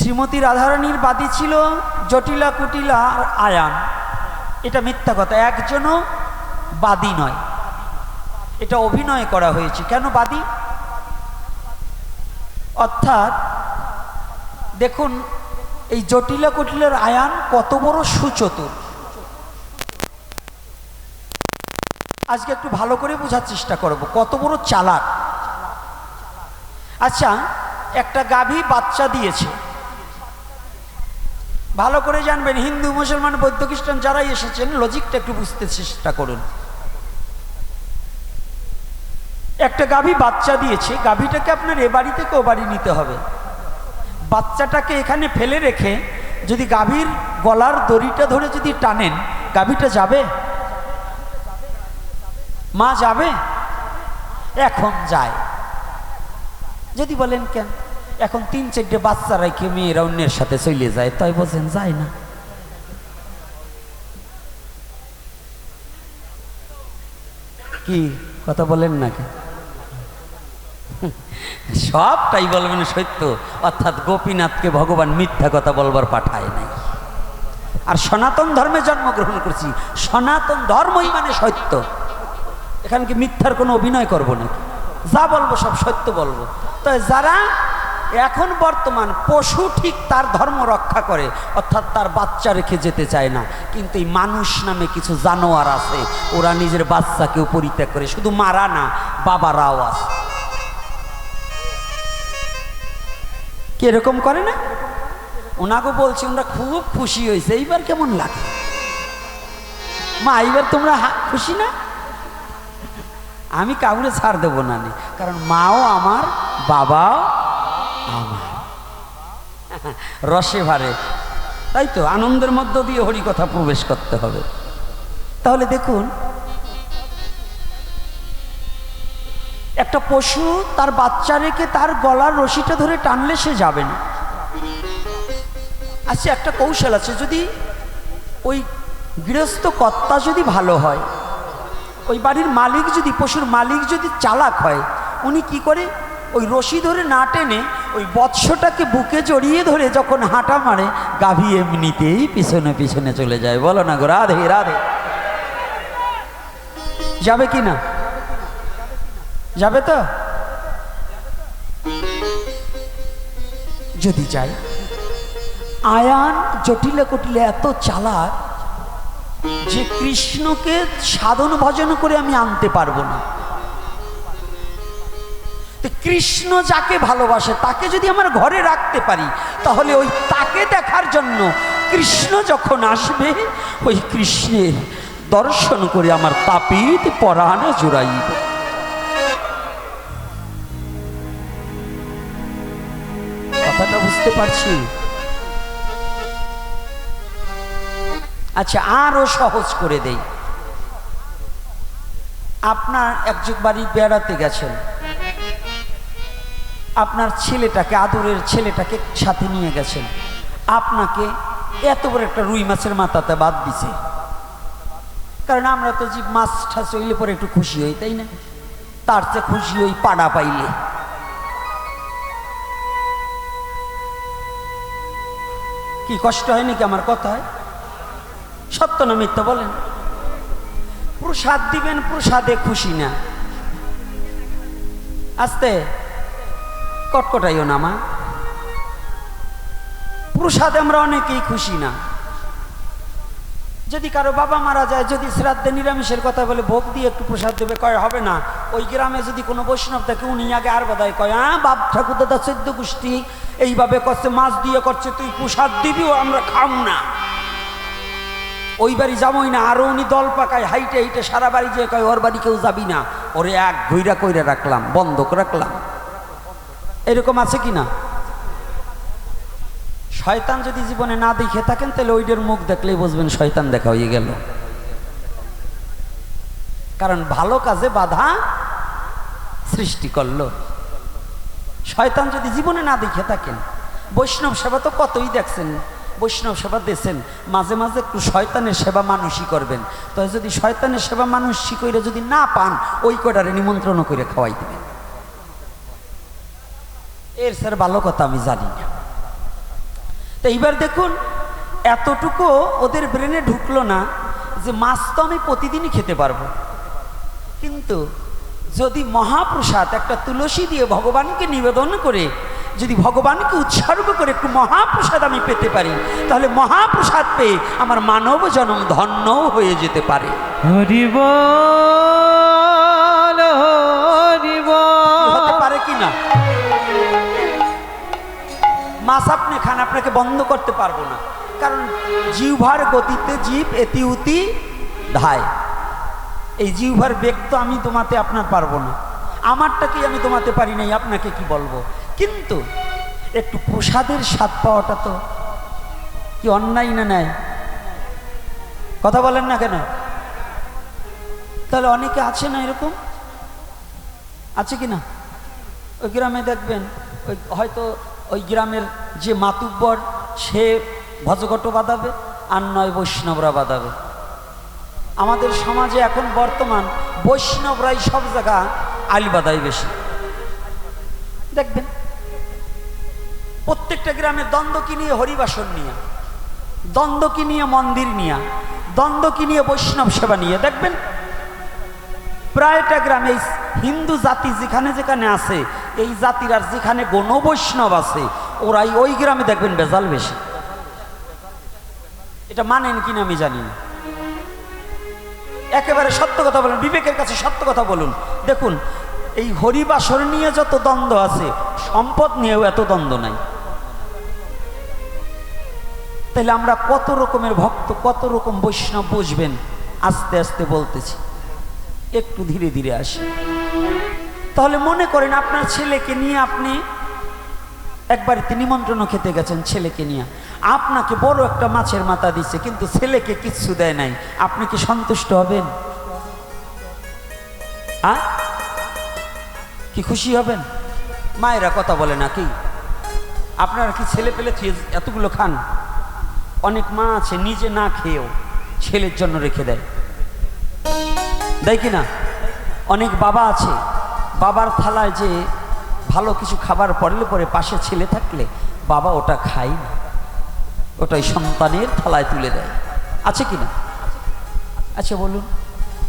শ্রীমতী রাধারানীর বাদী ছিল জটিলা কুটিলা আর আয়ান। এটা মিথ্যা কথা, একজনও বাদী নয়। এটা অভিনয় করা হয়েছে। কেন বাদী? অর্থাৎ, দেখুন, এই জটিলা কুটিলার আয়ান কত বড় সুচতুর। আজকে একটু ভালো করে বোঝার চেষ্টা করব, কত বড় চালাক। আচ্ছা একটা গাভী বাচ্চা দিয়েছে। ভালো করে জানবেন, হিন্দু, মুসলমান, বৌদ্ধ, খ্রিস্টান যারাই এসেছেন, লজিকটা একটু বুঝতে চেষ্টা করুন। একটা গাভী বাচ্চা দিয়েছে, গাভীটাকে আপনার এ বাড়ি থেকে ও বাড়ি নিতে হবে। বাচ্চাটাকে এখানে ফেলে রেখে যদি গাভীর গলার দড়িটা ধরে যদি টানেন, গাভীটা যাবে? মা যাবে? এখন যায়। যদি বলেন কেন? এখন তিন চারটে বাচ্চা রেখে মেয়েরা অন্যের সাথে চলে যায়, তাই বলছেন যায় না। কি, কথা বলেন না কেন সবটাই বলবেন সত্য, অর্থাৎ গোপীনাথকে ভগবান মিথ্যা কথা বলবার পাঠায় নাই। আর সনাতন ধর্মে জন্মগ্রহণ করছি, সনাতন ধর্মই মানে সত্য। এখানে কি মিথ্যার কোনো অভিনয় করব নাকি? যা বলব সব সত্য বলব। তো যারা এখন বর্তমান পশু ঠিক তার ধর্ম রক্ষা করে, অর্থাৎ তার বাচ্চা রেখে যেতে চায় না। কিন্তু এই মানুষ নামে কিছু জানোয়ার আছে, ওরা নিজের বাচ্চাকেও পরিত্যাগ করে। শুধু মারা না, বাবারাও আছে। কি এরকম করে না? ওনাকে বলছি ওনারা খুব খুশি হয়েছে। এইবার কেমন লাগে? মা, এইবার তোমরা খুশি না? আমি কাউরে ছাড় দেবো না। কারণ মাও আমার, বাবাও রসে ভারে। তাই তো, আনন্দের মধ্য দিয়ে হরি কথা প্রবেশ করতে হবে। তাহলে দেখুন, একটা পশু তার বাচ্চা রেখে তার গলার রশিটা ধরে টানলে সে যাবে না। আচ্ছা একটা কৌশল আছে। যদি ওই গৃহস্থ কর্তা যদি ভালো হয়, ওই বাড়ির মালিক যদি, পশুর মালিক যদি চালাক হয়, উনি কি করে? ওই রশি ধরে না টেনে ওই বৎসটাকে বুকে জড়িয়ে ধরে যখন হাঁটা মারে, গাভী এমনিতেই পিছনে পিছনে চলে যায়। বলো না গো, রাধে রাধে। যাবে কি না? যাবে তো? যদি যাই আয়ান জটিলে কটিলে এত চালাক যে কৃষ্ণকে সাধন ভজন করে আমি আনতে পারব না। কৃষ্ণ যাকে ভালোবাসে, তাকে যদি আমার ঘরে রাখতে পারি, তাহলে ওই তাকে দেখার জন্য কৃষ্ণ যখন আসবে, ওই কৃষ্ণের দর্শন করে আমার তাপিত পরাণ জোড়াইব। কথাটা বুঝতে পারছি? আচ্ছা আরও সহজ করে দেই। আপনার একজন বাড়ি বেড়াতে গেছেন। আপনার ছেলেটাকে, আদরের ছেলেটাকে সাথে নিয়ে গেছেন। আপনাকে এত বড় একটা রুই মাছের মাথাতে বাদ দিছে। কারণ আমরা তো যে মাছ ঠাস হইলে পরে একটু খুশি হই, তাই না? তার চেয়ে খুশি হই পাড়া পাইলে। কি কষ্ট হয় নাকি আমার কথায় সত্য না মিথ্যা বলেন? প্রসাদ দিবেন, প্রসাদে খুশি না। আস্তে। কটকটাইও না, মা। প্রসাদে আমরা অনেকেই খুশি না। যদি কারও বাবা মারা যায়, যদি শ্রাদ্ধে নিরামিষের কথা বলে ভোগ দিয়ে একটু প্রসাদ দেবে, কয়, হবে না। ওই গ্রামে যদি কোনো বৈষ্ণব থাকে, উনি আগে আর বোধহয় কয় হ্যাঁ বাপ ঠাকুর দাদা, চোদ্দ গোষ্ঠী, এইভাবে করছে, মাছ দিয়ে করছে, তুই প্রসাদ দিবি, ও আমরা খাম না। ওই বাড়ি যাবোই না, আরও উনি দল পাকায়, হাইটে হাইটে সারা বাড়ি যে কয়, ওর বাড়ি কেউ যাবি না। ওরে এক ঘইরা কইরা রাখলাম, বন্ধক রাখলাম। এরকম আছে কি না শয়তান যদি জীবনে না দেখে থাকেন, তাহলে ওইটার মুখ দেখলেই বুঝবেন শয়তান দেখা হয়ে গেল। কারণ ভালো কাজে বাধা সৃষ্টি করল। শয়তান যদি জীবনে না দেখে থাকেন, বৈষ্ণব সেবা তো কতই দেখছেন, বৈষ্ণব সেবা দিয়েছেন মাঝে মাঝে একটু শয়তানের সেবা মানুষই করবেন। তো যদি শয়তানের সেবা মানুষই করে যদি না পান, ওই কটারে নিমন্ত্রণ করে খাওয়াই দেবেন। এর স্যার ভালো কথা আমি জানি না। তো এইবার দেখুন, এতটুকু ওদের ব্রেনে ঢুকলো না যে মাছ তো আমি প্রতিদিনই খেতে পারব। কিন্তু যদি মহাপ্রসাদ একটা তুলসী দিয়ে ভগবানকে নিবেদন করে, যদি ভগবানকে উৎসর্গ করে একটু মহাপ্রসাদ আমি পেতে পারি, তাহলে মহাপ্রসাদ পেয়ে আমার মানব জন্ম ধন্যও হয়ে যেতে পারে। হরি মাছ আপনি খান, আপনাকে বন্ধ করতে পারব না। কারণ জিহ্বার গতিতে জীব এতি উতি ধায়। এই জিহ্বার বেগ তো আমি তোমাতে আপনার পারব না। আমারটাকেই আমি তোমাতে পারি নাই, আপনাকে কি বলব? কিন্তু একটু প্রসাদের স্বাদ পাওয়াটা তো কি অন্যায় না নেয় কথা বলেন না কেন? তাহলে অনেকে আছে না এরকম? আছে কি না? ওই গ্রামে দেখবেন, ওই হয়তো ওই গ্রামের যে মাতুব্বর, সে ভজঘট বাঁধাবে আর নয় বৈষ্ণবরা বাঁধাবে। আমাদের সমাজে এখন বর্তমান বৈষ্ণবরাই সব জায়গা আলিবাদাই বেশি। দেখবেন, প্রত্যেকটা গ্রামে দ্বন্দ্ব কি নিয়ে হরিবাসন নিয়ে, দ্বন্দ্ব কি নিয়ে মন্দির নিয়ে, দ্বন্দ্ব কি নিয়ে বৈষ্ণব সেবা নিয়ে, দেখবেন? প্রায়টা গ্রামে হিন্দু জাতি যেখানে যেখানে আছে, এই জাতির আর যেখানে গণ বৈষ্ণব আছে ওরাই ওই গ্রামে দেখবেন বেজাল বেশি। এটা মানেন কিনা আমি জানি না। একেবারে সত্য কথা বলুন, বিবেকের কাছে সত্য কথা বলুন। দেখুন, এই হরিবাসর নিয়ে যত দ্বন্দ্ব আছে, সম্পদ নিয়েও এত দ্বন্দ্ব নাই। তাহলে আমরা কত রকমের ভক্ত, কত রকম বৈষ্ণব বুঝবেন? আস্তে আস্তে বলতেছি। একটু ধীরে ধীরে আসি। তাহলে মনে করেন আপনার ছেলেকে নিয়ে আপনি একবারে নিমন্ত্রণ খেতে গেছেন ছেলেকে নিয়ে। আপনাকে বড় একটা মাছের মাথা দিচ্ছে কিন্তু ছেলেকে কিচ্ছু দেয় নাই। আপনি কি সন্তুষ্ট হবেন? কি খুশি হবেন? মায়েরা কথা বলে না কি আপনারা কি ছেলে পেলে এতগুলো খান? অনেক মা আছে, নিজে না খেয়েও ছেলের জন্য রেখে দেয়। দেয় কি না? অনেক বাবা আছে, বাবার থালায় যে ভালো কিছু খাবার পড়লে পরে পাশে ছেলে থাকলে বাবা ওটা খায় না। ওটাই সন্তানের থালায় তুলে দেয়। আছে কি না? আচ্ছা বলুন।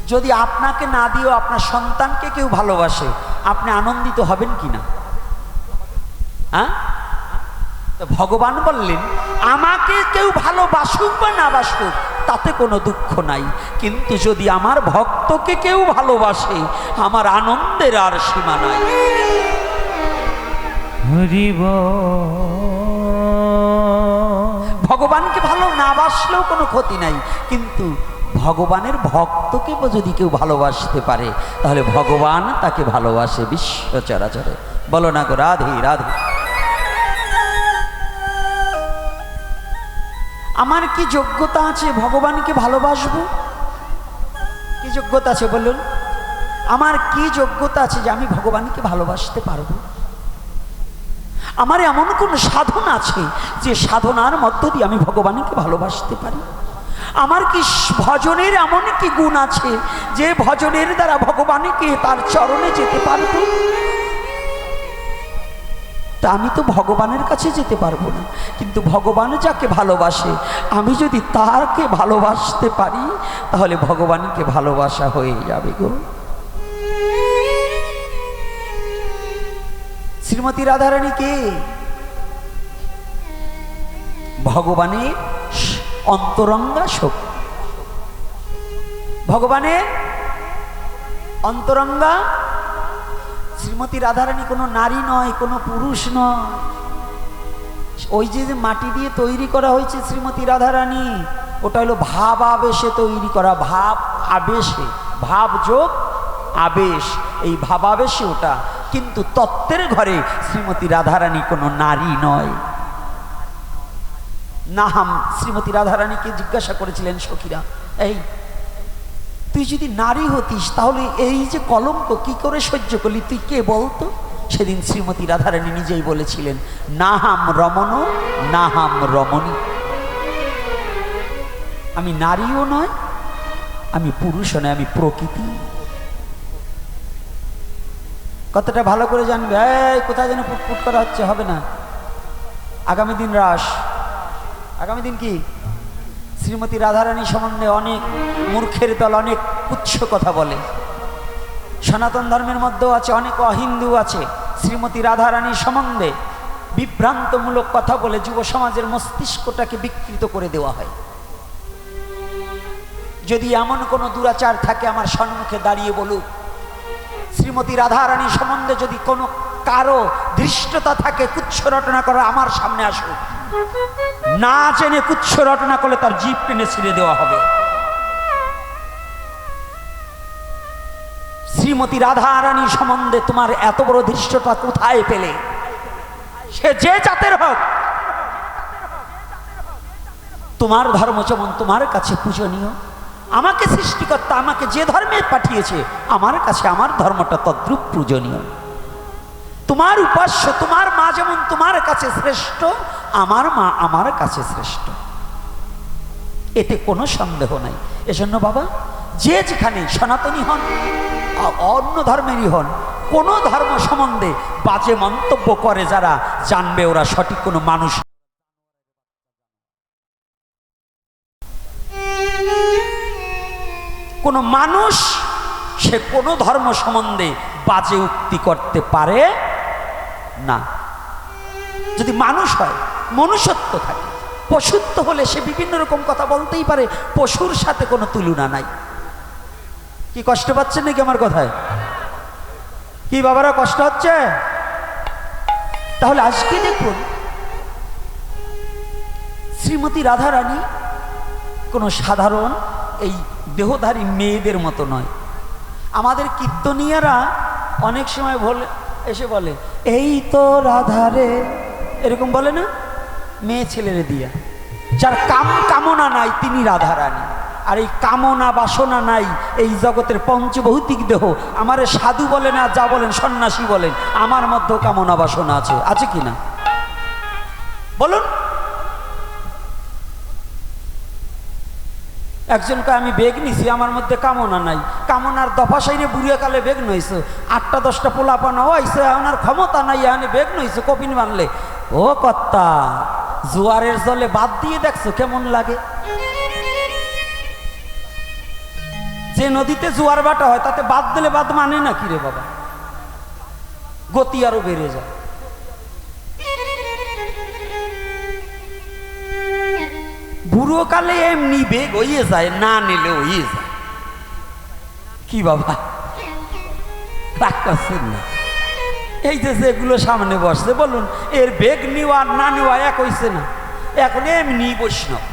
যদি আপনাকে না দিয়েও আপনার সন্তানকে কেউ ভালোবাসে, আপনি আনন্দিত হবেন কি না? হ্যাঁ? ভগবান বললেন, আমাকে কেউ ভালোবাসুক বা না বাসুক, তাতে কোনো দুঃখ নাই। কিন্তু যদি আমার ভক্তকে কেউ ভালোবাসে, আমার আনন্দের আর সীমা নাই। হরি বল ভগবানকে ভালো না বাসলেও কোনো ক্ষতি নাই, কিন্তু ভগবানের ভক্তকে যদি কেউ ভালোবাসতে পারে, তাহলে ভগবান তাকে ভালোবাসে বিশ্ব চরাচরে। বলো না গো রাধে রাধে। আমার কি যোগ্যতা আছে ভগবানকে ভালোবাসবো? কি যোগ্যতা আছে বলুন? আমার কি যোগ্যতা আছে যে আমি ভগবানকে ভালোবাসতে পারব? আমার এমন কোন সাধন আছে যে সাধনার মধ্য দিয়ে আমি ভগবানকে ভালোবাসতে পারি? আমার কি ভজনের এমন কি গুণ আছে যে ভজনের দ্বারা ভগবানকে তার চরণে যেতে পারব? তা আমি তো ভগবানের কাছে যেতে পারব না। কিন্তু ভগবান যাকে ভালোবাসে, আমি যদি তাকে ভালোবাসতে পারি, তাহলে ভগবানকে ভালোবাসা হয়ে যাবে গো। শ্রীমতী রাধারানী কে ভগবানের অন্তরঙ্গা শক্তি। ভগবানের অন্তরঙ্গা শ্রীমতী রাধারানী কোনো নারী নয়, কোনো পুরুষ নয়। ওই যে মাটি দিয়ে তৈরি করা হয়েছে শ্রীমতী রাধারানী, ওটা হলো ভাব আবেশে তৈরি করা, ভাব আবেশে, ভাব যোগ আবেশ। এই ভাবাবেশে ওটা কিন্তু তত্ত্বের ঘরে শ্রীমতী রাধারানী কোনো নারী নয়। নাহাম শ্রীমতী রাধারানীকে জিজ্ঞাসা করেছিলেন সখীরা, এই, তুই যদি নারী হতিস, তাহলে এই যে কলঙ্ক, কি করে সহ্য করলি? তুই কে বলতো? সেদিন শ্রীমতী রাধারানী নিজেই বলেছিলেন নাহাম রমণ নাহাম রমণী। আমি নারীও নয়, আমি পুরুষও নয়, আমি প্রকৃতি। কতটা ভালো করে জানবে। এই, কোথায় যেন পুটপুট করা হচ্ছে, হবে না। আগামী দিন রাস। আগামী দিন কি? শ্রীমতী রাধারানী সম্বন্ধে অনেক মূর্খের দল, অনেক উচ্চ কথা বলে। সনাতন ধর্মের মধ্যেও আছে, অনেক অহিন্দু আছে। শ্রীমতী রাধারানী সম্বন্ধে বিভ্রান্তমূলক কথা বলে যুব সমাজের মস্তিষ্কটাকে বিকৃত করে দেওয়া হয়। যদি এমন কোনো দুরাচার থাকে আমার সম্মুখে দাঁড়িয়ে বলুক শ্রীমতী রাধারানী সম্বন্ধে যদি কোনো কারও ধৃষ্টতা থাকে, কুচ্ছ রটনা করে, আমার সামনে আসুক না জেনে কুচ্ছ রটনা করলে তার জীব টেনে ছিঁড়ে দেওয়া হবে। শ্রীমতী রাধারানী সম্বন্ধে তোমার এত বড় ধৃষ্টতা কোথায় পেলে? সে যে জাতের হোক, তোমার ধর্ম যেমন তোমার কাছে পূজনীয় আমাকে সৃষ্টিকর্তা আমাকে যে ধর্মে পাঠিয়েছে, আমার কাছে আমার ধর্মটা তদ্রূপ পূজনীয়। তোমার উপাস্য, তোমার মা যেমন তোমার কাছে শ্রেষ্ঠ, আমার মা আমার কাছে শ্রেষ্ঠ। এতে কোনো সন্দেহ নাই। এজন্য বাবা, যে যেখানে সনাতনী হন অন্য ধর্মেরই হন, কোনো ধর্ম সম্বন্ধে বাজে মন্তব্য করে যারা, জানবে ওরা সঠিক কোনো মানুষ কোনো মানুষ সে কোনো ধর্ম সম্বন্ধে বাজে উক্তি করতে পারে না। যদি মানুষ হয়, মনুষ্যত্ব থাকে, পশুত্ব হলে সে বিভিন্ন রকম কথা বলতেই পারে, পশুর সাথে কোনো তুলনা নাই। কি কষ্ট পাচ্ছেন নাকি আমার কথায়? কি বাবারা কষ্ট হচ্ছে? তাহলে আজকে দেখুন, শ্রীমতী রাধারানী কোনো সাধারণ এই দেহধারী মেয়েদের মতো নয়। আমাদের কীর্তনীয়রা অনেক সময় বলে এসে বলে, এই তো রাধারে এরকম বলে না? মেয়ে ছেলেরে দিয়া। যার কাম কামনা নাই, তিনি রাধারানী আর এই কামনা বাসনা নাই, এই জগতের পঞ্চভৌতিক দেহ। আমার সাধু বলেন আর যা বলেন, সন্ন্যাসী বলেন, আমার মধ্যেও কামনা বাসনা আছে। আছে কি না? বলুন। একজনকে আমি বেগ নিছি, আমার মধ্যে কামনা নাই। কামনার দফা সাইরে বুড়িয়া কালে বেগ নইছে। আটটা, দশটা পোলা পানা হয়েছে আমার ক্ষমতা নাই, এখানে বেগ নইছে কপিন বানলে। ও কর্তা, জোয়ারের জলে বাদ দিয়ে দেখছ কেমন লাগে? যে নদীতে জোয়ার বাটা হয়, তাতে বাদ দিলে বাদ মানে না কি রে বাবা? গতি আরও বেড়ে যায়। বুড়ো কালে এমনি বেগ হইয়ে যায়, না নিলে হইয়ে যায়। কি বাবা? রাগ না? এই যে যেগুলো সামনে বসছে, বলুন, এর বেগ নেওয়া না নেওয়া এক হইছে না। এখন এমনি বৈষ্ণব।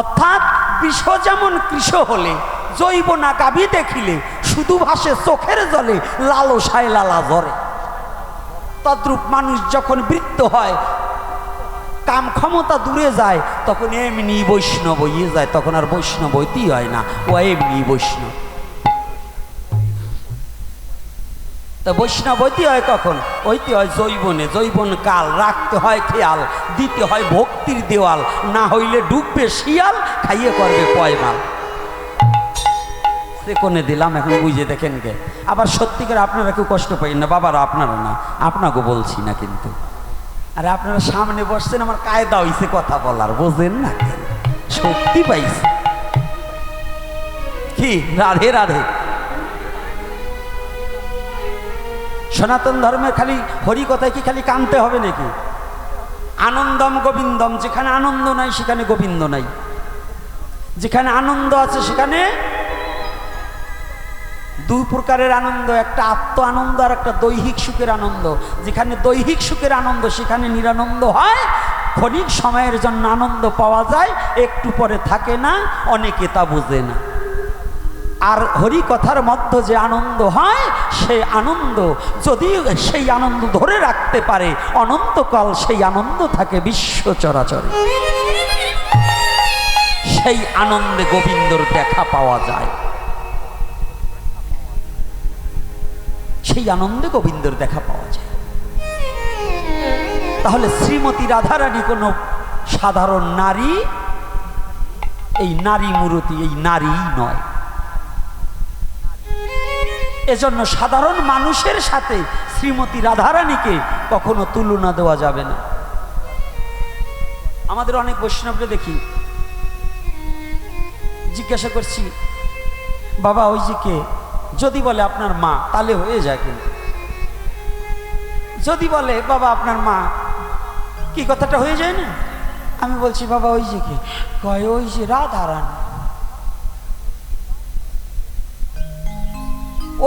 অর্থাৎ বিষ যেমন কৃষ হলে, জৈব না গাভী দেখিলে, শুধু ভাসে চোখের জলে, লালসায় লালা জ্বরে। তদ্রূপ মানুষ যখন বৃত্ত হয় কাম ক্ষমতা দূরে যায়, তখন এমনি বৈষ্ণব হইয়ে যায়, তখন আর বৈষ্ণব হইতেই হয় না, ও এমনি বৈষ্ণব। তা বৈষ্ণব হইতে হয় কখন? হইতে হয় জৈবনে, জৈবন কাল, রাখতে হয় খেয়াল, দিতে হয় ভক্তির দেওয়াল, না হইলে ডুববে শিয়াল, খাইয়ে করবে পয়মাল। কোনে দিলাম, এখন বুঝে দেখেন কে? আবার সত্যিকার আপনারা কেউ কষ্ট পাই না, বাবারা আপনারা না, আপনাকে বলছি না কিন্তু। আরে আপনারা সামনে বসছেন, আমার কায়দা হইছে কথা বলার বোঝেন না সত্যি পাইছি। কি? রাধে রাধে। সনাতন ধর্মে খালি হরি কথায় কি খালি কানতে হবে নাকি? আনন্দম গোবিন্দম, যেখানে আনন্দ নাই সেখানে গোবিন্দ নাই। যেখানে আনন্দ আছে সেখানে দুই প্রকারের আনন্দ, একটা আত্ম আনন্দ আর একটা দৈহিক সুখের আনন্দ। যেখানে দৈহিক সুখের আনন্দ, সেখানে নিরানন্দ হয়। ক্ষণিক সময়ের জন্য আনন্দ পাওয়া যায়, একটু পরে থাকে না, অনেকে তা বোঝে না। আর হরি কথার মধ্যে যে আনন্দ হয়, সেই আনন্দ যদি সেই আনন্দ ধরে রাখতে পারে, অনন্তকাল সেই আনন্দ থাকে বিশ্ব চরাচরে। সেই আনন্দে গোবিন্দর দেখা পাওয়া যায়। সেই আনন্দে গোবিন্দর দেখা পাওয়া যায়। তাহলে শ্রীমতী রাধারানী কোনো সাধারণ নারী, এই নারী মূরতি, এই নারী নয়। এজন্য সাধারণ মানুষের সাথে শ্রীমতী রাধারানীকে কখনো তুলনা দেওয়া যাবে না। আমাদের অনেক বৈষ্ণবকে দেখি, জিজ্ঞাসা করছি, বাবা, ওই যে কে? যদি বলে আপনার মা, তাহলে হয়ে যায় কিন্তু। যদি বলে, বাবা, আপনার মা, কি কথাটা হয়ে যায় না? আমি বলছি, বাবা, ওই যে কি, কয়, ওই যে রাধারানী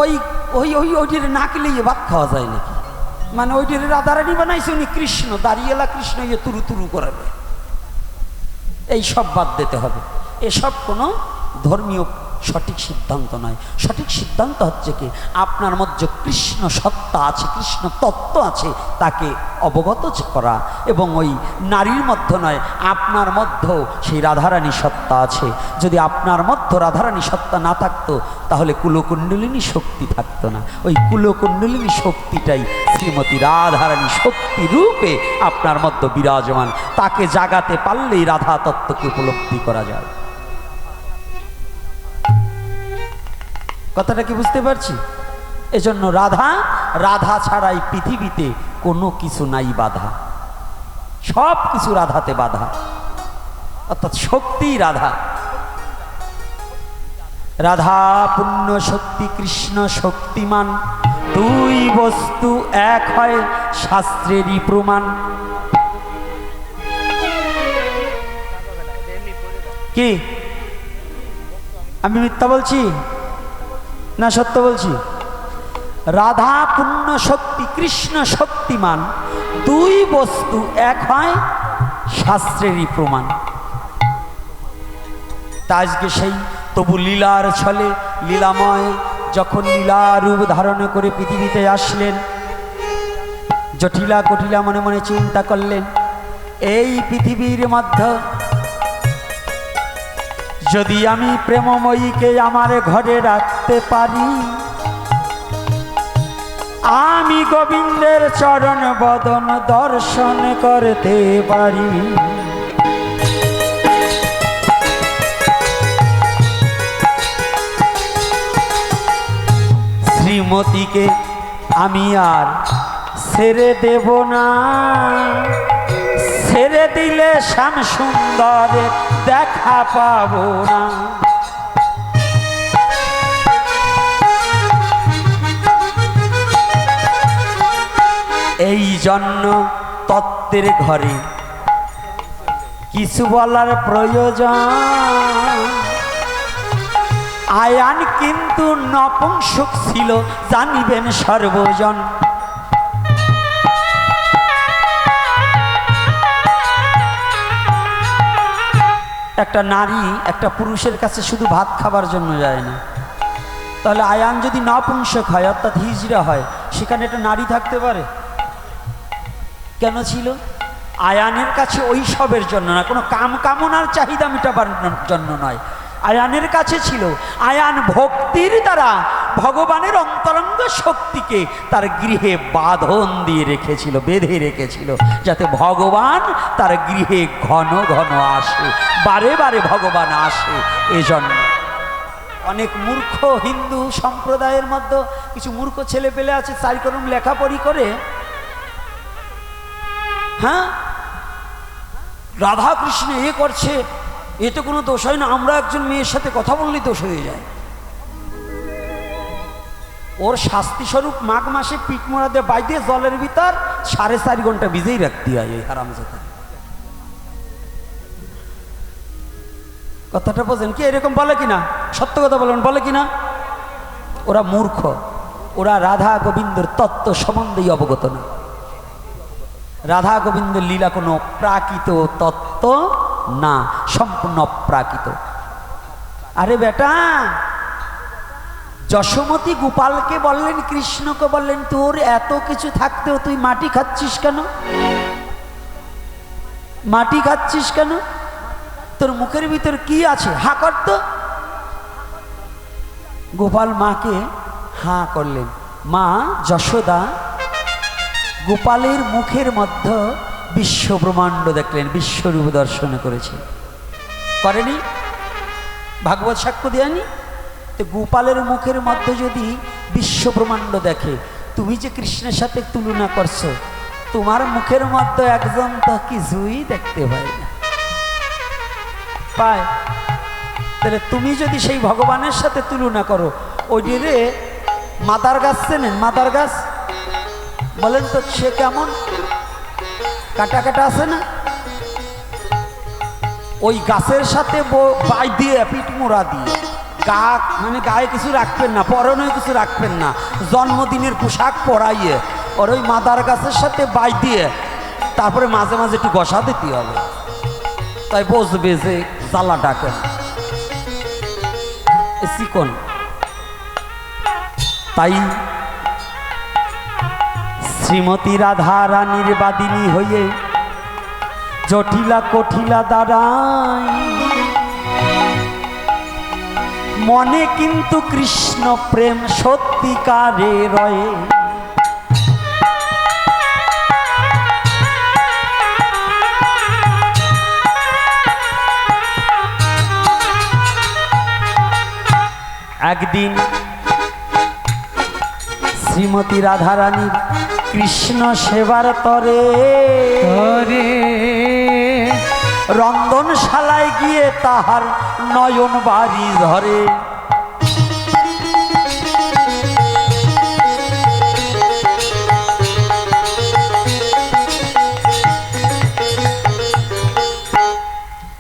ওই ওই ওই, ওইটির নাকলে ইয়ে ভাত খাওয়া যায় নাকি? মানে ওইটির রাধারানী বানাইছে উনি কৃষ্ণ, দাঁড়িয়েলা কৃষ্ণ ইয়ে তুরু তুরু করাবে এই সব বাদ দিতে হবে। এসব কোনো ধর্মীয় সঠিক সিদ্ধান্ত নয়। সঠিক সিদ্ধান্ত হচ্ছে কি, আপনার মধ্যে কৃষ্ণ সত্তা আছে, কৃষ্ণ তত্ত্ব আছে, তাকে অবগত করা। এবং ওই নারীর মধ্যে নয়, আপনার মধ্যেও সেই রাধারানী সত্তা আছে। যদি আপনার মধ্যে রাধারানী সত্তা না থাকতো, তাহলে কুলকুণ্ডলিনী শক্তি থাকতো না। ওই কুলকুণ্ডলিনী শক্তিটাই শ্রীমতী রাধারানী শক্তি রূপে আপনার মধ্যে বিরাজমান। তাকে জাগাতে পারলেই রাধা তত্ত্বকে উপলব্ধি করা যায়। কথাটা কি বুঝতে পারছি? এজন্য রাধা রাধা ছাড়াই পৃথিবীতে কোনো কিছু নাই বাধা। সব কিছু রাধাতে বাধা। অর্থাৎ শক্তি রাধা। রাধা, পুণ্য শক্তি, কৃষ্ণ শক্তিমান। দুই বস্তু এক হয়, শাস্ত্রেরই প্রমাণ। কি? আমি মিথ্যা বলছি? না, সত্য বলছি। রাধা পুণ্য শক্তি, কৃষ্ণ শক্তিমান, দুই বস্তু এক হয় শাস্ত্রেরই প্রমাণ। তা আজকে সেই তবু লীলার ছলে লীলাময় যখন লীলা রূপ ধারণ করে পৃথিবীতে আসলেন, জটিলা কটিলা মনে মনে চিন্তা করলেন, এই পৃথিবীর মধ্যে যদি আমি প্রেমময়ীকে আমার ঘরে রাখতে পারি, আমি গোবিন্দের চরণ বদন দর্শন করতে পারি। শ্রীমতীকে আমি আর ছেড়ে দেব না। ছেড়ে দিলে শ্যাম সুন্দরে দেখা পাবো না। এই জন্য তত্ত্বের ঘরে কিছু বলার প্রয়োজন। আয়ান কিন্তু নপুংসক ছিল, জানিবেন সর্বজন। একটা নারী একটা পুরুষের কাছে শুধু ভাত খাবার জন্য যায় না। তাহলে আয়ান যদি নপুংসক হয়, অর্থাৎ হিজরা হয়, সেখানে একটা নারী থাকতে পারে? কেন ছিল? আয়ানের কাছে ওই সবের জন্য না, কোনো কাম কামনার চাহিদা মেটাবার জন্য নয়। আয়ানের কাছে ছিল, আয়ান ভক্তির দ্বারা ভগবানের অন্তরঙ্গ শক্তিকে তার গৃহে বাঁধন দিয়ে রেখেছিল, বেঁধে রেখেছিল, যাতে ভগবান তার গৃহে ঘন ঘন আসে, বারে বারে ভগবান আসে এজন্য। অনেক মূর্খ হিন্দু সম্প্রদায়ের মধ্যে কিছু মূর্খ ছেলে পেলে আছে, চারিকরম লেখাপড়ি করে। হ্যাঁ? রাধা কৃষ্ণ এ করছে, এতে কোনো দোষ হয় না, আমরা একজন মেয়ের সাথে কথা বললেই দোষ হয়ে যায়। ওর শাস্তি স্বরূপ মাঘ মাসে পিঠ মোড়া দিয়ে বাইরে জলের ভিতর সাড়ে চার ঘণ্টা ভিজেই রাখতে হয় ওই হারাম কথাটা বোঝেন কি? এরকম বলে কিনা সত্য কথা বলেন, বলে কিনা ওরা মূর্খ, ওরা রাধা গোবিন্দর তত্ত্ব সম্বন্ধেই অবগত না। রাধা গোবিন্দের লীলা কোনো প্রাকৃত তত্ত্ব না, সম্পূর্ণ অপ্রাকৃত। আরে বেটা যশোমতী গোপালকে বললেন, কৃষ্ণকে বললেন, তোর এত কিছু থাকতেও তুই মাটি খাচ্ছিস কেন? মাটি খাচ্ছিস কেন? তোর মুখের ভিতর কি আছে? হা করতো গোপাল মাকে হা করলেন। মা, যশোদা, গোপালের মুখের মধ্যে বিশ্ব ব্রহ্মাণ্ড দেখলেন, বিশ্বরূপ দর্শন করেছে। করেনি? ভাগবত সাক্ষ্য দেয়নি? তো গোপালের মুখের মধ্যে যদি বিশ্ব ব্রহ্মাণ্ড দেখে, তুমি যে কৃষ্ণের সাথে তুলনা করছ, তোমার মুখের মধ্যে একজন তো কিছুই দেখতে পাই না। পায়। তাহলে তুমি যদি সেই ভগবানের সাথে তুলনা করো ওই রে মাদার গাছ চেনেন? মাদার গাছ? বলেন তো সে কেমন? কাটা কাটা আছে না? ওই গাছের সাথে বাই দিয়ে পিঠ মোড়া দিয়ে। গা মানে গায়ে কিছু রাখবেন না পরনে কিছু রাখবেন না। জন্মদিনের পোশাক পরাইয়ে, ওর ওই মাদার গাছের সাথে বাই দিয়ে, তারপরে মাঝে মাঝে একটু গসা দিতে হবে। তাই বসবে যে জ্বালা ডাকেন চিকন। তাই শ্রীমতী রাধা রানীর বাদিনী হয়ে জটিলা কঠিলা দাঁড়াই মনে কিন্তু কৃষ্ণ প্রেম সত্যিকারে রয়ে। একদিন শ্রীমতী রাধারানীর কৃষ্ণ সেবার তরে রন্ধনশালায় গিয়ে তাহার নয়ন বাড়ি ধরে।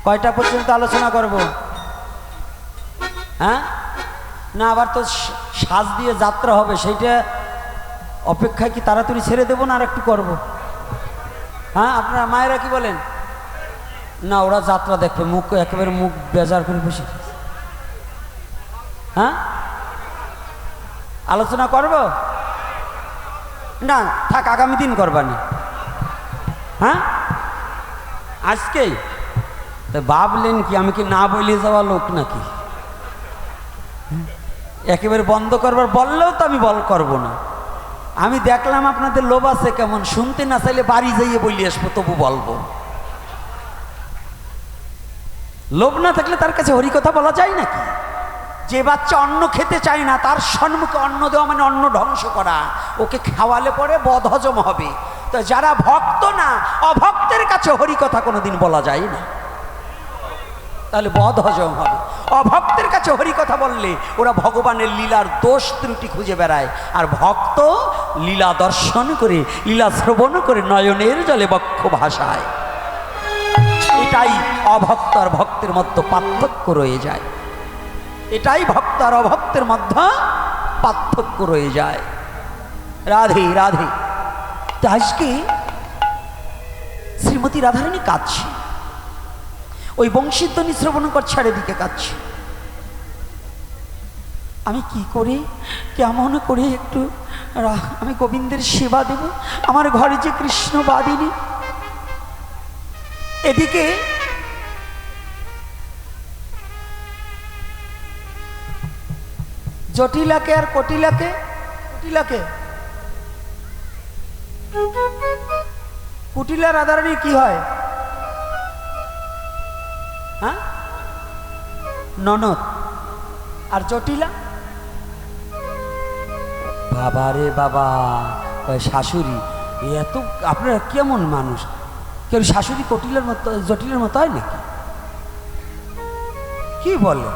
কয়টা পর্যন্ত আলোচনা করব? হ্যাঁ? না, আবার তো সাজ দিয়ে যাত্রা হবে, সেইটা অপেক্ষায় কি তাড়াতাড়ি ছেড়ে দেবো না আর একটু করব? হ্যাঁ আপনারা মায়েরা কি বলেন? না, ওরা যাত্রা দেখবে, মুখ একেবারে মুখ বেজার করে বসে। হ্যাঁ? আলোচনা করব? না, থাক, আগামী দিন করবানি হ্যাঁ? আজকেই তা ভাবলেন কি, আমি কি না বলে যাওয়া লোক নাকি? একেবারে বন্ধ করবার বললেও তো আমি বল করব না। আমি দেখলাম আপনাদের লোভ আছে কেমন, শুনতে না চাইলে বাড়ি যাইয়ে বলি আসব, তবু বলব। লোভ না থাকলে তার কাছে হরি কথা বলা যায় নাকি? যে বাচ্চা অন্ন খেতে চায় না, তার সম্মুখে অন্ন দেওয়া মানে অন্ন ধ্বংস করা। ওকে খাওয়ালে পরে বদহজম হবে। তো যারা ভক্ত না, অভক্তের কাছে হরি কথা কোনোদিন বলা যায় না। তাহলে বদ হজম হবে। অভক্তের কাছে হরি কথা বললে ওরা ভগবানের লীলার দোষ ত্রুটি খুঁজে বেড়ায়। আর ভক্ত লীলা দর্শন করে, লীলা শ্রবণ করে নয়নের জলে বক্ষ ভাষায় এটাই অভক্ত আর ভক্তের মধ্যে পার্থক্য রয়ে যায়। এটাই ভক্ত আর অভক্তের মধ্যে পার্থক্য রয়ে যায়। রাধে রাধে। আজকে শ্রীমতী রাধারানী কাঁদছে। ওই বংশীধ্বনি শ্রবণ করছে আর এদিকে কাঁদছে। আমি কি করে, কেমন করে একটু আমি গোবিন্দের সেবা দেব? আমার ঘরে যে কৃষ্ণ বাদিনী এদিকে জটিলাকে আর কটিলাকে, কুটিলাকে? কুটিলা রাধারানী কি হয়? হ্যাঁ? ননদ। আর জটিলা? বাবা রে বাবা শাশুড়ি এত, আপনারা কেমন মানুষ? কেউ শাশুড়ি কটিলের মতো জটিলের মতো হয় নাকি? কি বলে?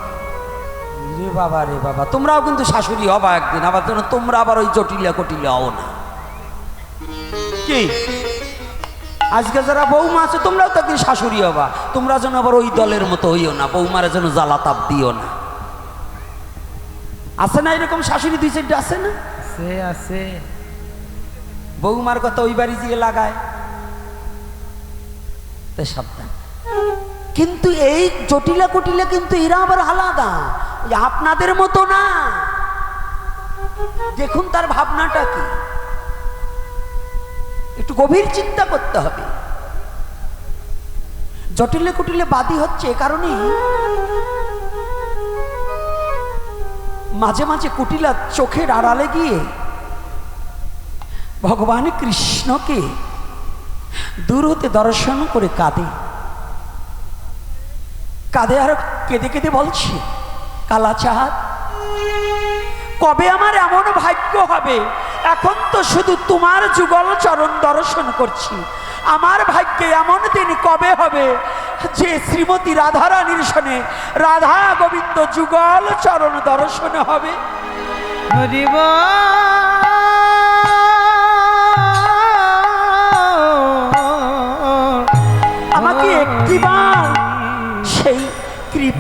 রে বাবা রে বাবা তোমরাও কিন্তু শাশুড়ি হবা একদিন আবার তোমরা আবার ওই জটিলা কটিলা হও না। কি? আজকে যারা বৌমা আছে তোমরাও তো একদিন শাশুড়ি হবা। তোমরা যেন আবার ওই দলের মতো হইও না বৌমারা যেন জ্বালা তাপ দিও না। আছে না এরকম শাশুড়ি দুই চারটে আছে না? সে আছে। বৌমার কথা ওই বাড়ি দিয়ে লাগায়। তো সাবধান। কিন্তু এই জটিলা কুটিলা কিন্তু এরা আবার আলাদা। আপনাদের মতো না। দেখুন তার ভাবনাটা কি। একটু গভীর চিন্তা করতে হবে। জটিলে কুটিলে বাদী হচ্ছে এ কারণেই মাঝে মাঝে কুটিলা চোখের আড়ালে গিয়ে ভগবান কৃষ্ণকে দূর হতে দর্শন করে কাঁদে। কাঁদে আর কেঁদে কেঁদে বলছে কালাচাঁদ কবে আমার এমন ভাগ্য হবে? এখন তো শুধু তোমার যুগল চরণ দর্শন করছি। আমার ভাগ্যে এমন দিন কবে হবে যে শ্রীমতী রাধারানীর সনে রাধা গোবিন্দ যুগল চরণ দর্শন হবে? হরিব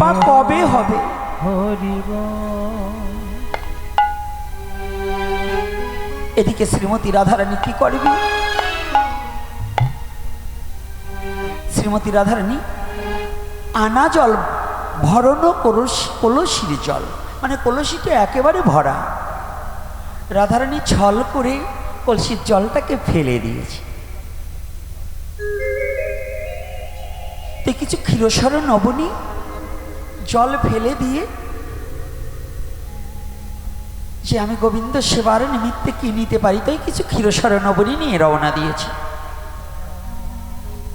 কৃপা কবে হবে? এদিকে শ্রীমতী রাধারানী কি করবে? শ্রীমতী রাধারানী আনা জল ভরণ কলসি, কলসির জল। মানে কলসিটা একেবারে ভরা। রাধারানী ছল করে কলসির জলটাকে ফেলে দিয়েছে। তো কিছু ক্ষীরসর নবনী জল ফেলে দিয়ে যে আমি গোবিন্দ সেবার নিমিত্তে কি নিতে পারি, তাই কিছু ক্ষীরসর নবনী নিয়ে রওনা দিয়েছে।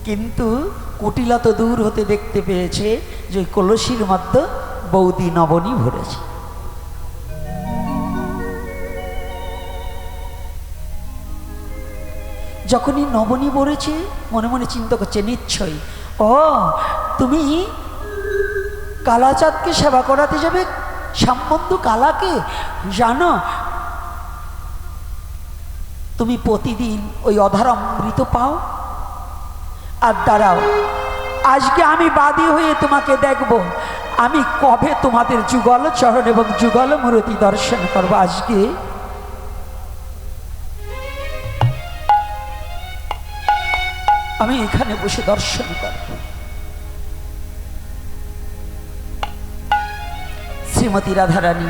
কিন্তু কুটিলা তো দূর হতে দেখতে পেয়েছে যে কলসির মধ্যে বৌদি নবনী ভরেছে। যখনই নবনী ভরেছে, মনে মনে চিন্তা করছে, নিশ্চয়ই। ও, তুমি কালাচাঁদকে সেবা করাতে যাবে? শ্যামবন্ধু কালাকে? জানো, তুমি প্রতিদিন ওই অধার অমৃত পাও? আর দাঁড়াও, আজকে আমি বাদী হয়ে তোমাকে দেখব। আমি কবে তোমাদের যুগল চরণ এবং যুগল মূর্তি দর্শন করব আজকে? আমি এখানে বসে দর্শন করব। শ্রীমতী রাধারানী।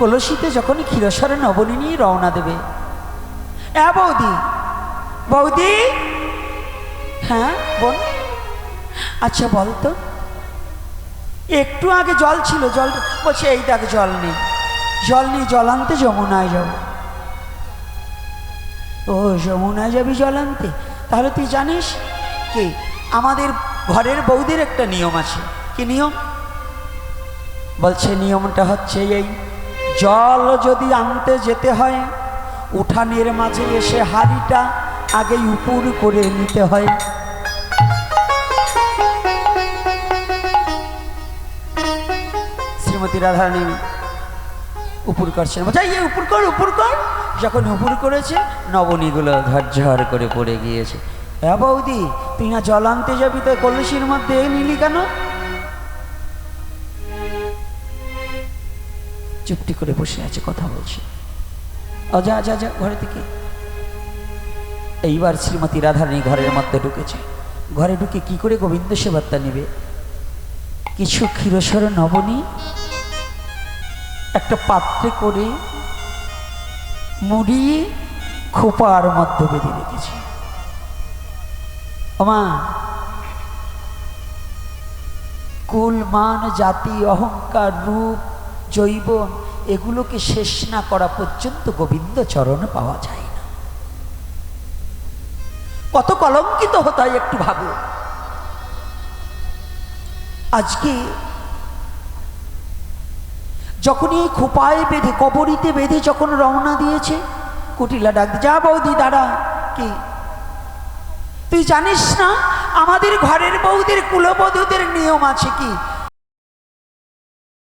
কলসিতে যখন ক্ষীরসরে নবনী নিয়ে রওনা দেবে হ্যাঁ বৌদি বৌদি? হ্যাঁ বোন? আচ্ছা বল তো। একটু আগে জল ছিল, জল বলছে এই দেখ জল নেই জল নেই জল আনতে যমুনায় যাব ও, যমুনায় যাবি জল আনতে? তাহলে তুই জানিস কি, আমাদের ঘরের বৌদির একটা নিয়ম আছে। কি নিয়ম? বলছে, নিয়মটা হচ্ছে এই, জল যদি আনতে যেতে হয়, উঠানের মাঝে এসে হাড়িটা আগে উপর করে নিতে হয়। শ্রীমতী রাধারানী উপর করছেন। বলছে, এই উপর কর উপর কর। যখন উপর করেছে, নবনীগুলো ঝরঝর করে পড়ে গিয়েছে। হ্যাঁ বৌদি, তুই না জল আনতে যাবি তাই কলসির মধ্যে নিলি কেন? চুপটি করে বসে আছে, কথা বলছে। যা যা যা ঘরে থেকে এইবার শ্রীমতী রাধারানী ঘরের মধ্যে ঢুকেছে। ঘরে ঢুকে কি করে গোবিন্দ সেবার্তা নেবে? কিছু ক্ষীরসর নবনী, একটা পাত্রে করে মুড়িয়ে খোপার মধ্যে বেঁধে রেখেছে। ওমা কুল মান জাতি অহংকার রূপ জৈবন, এগুলোকে শেষ না করা পর্যন্ত গোবিন্দ চরণ পাওয়া যায় না। কত কলঙ্কিত হতে একটু ভাবো। আজকে যখনই এই খোপায় বেঁধে, কবরিতে বেঁধে যখন রওনা দিয়েছে, কুটিলা ডাক, যা বৌদি, দাঁড়া, কি? তুই জানিস না, আমাদের ঘরের বৌদের কুলবধূদের নিয়ম আছে কি?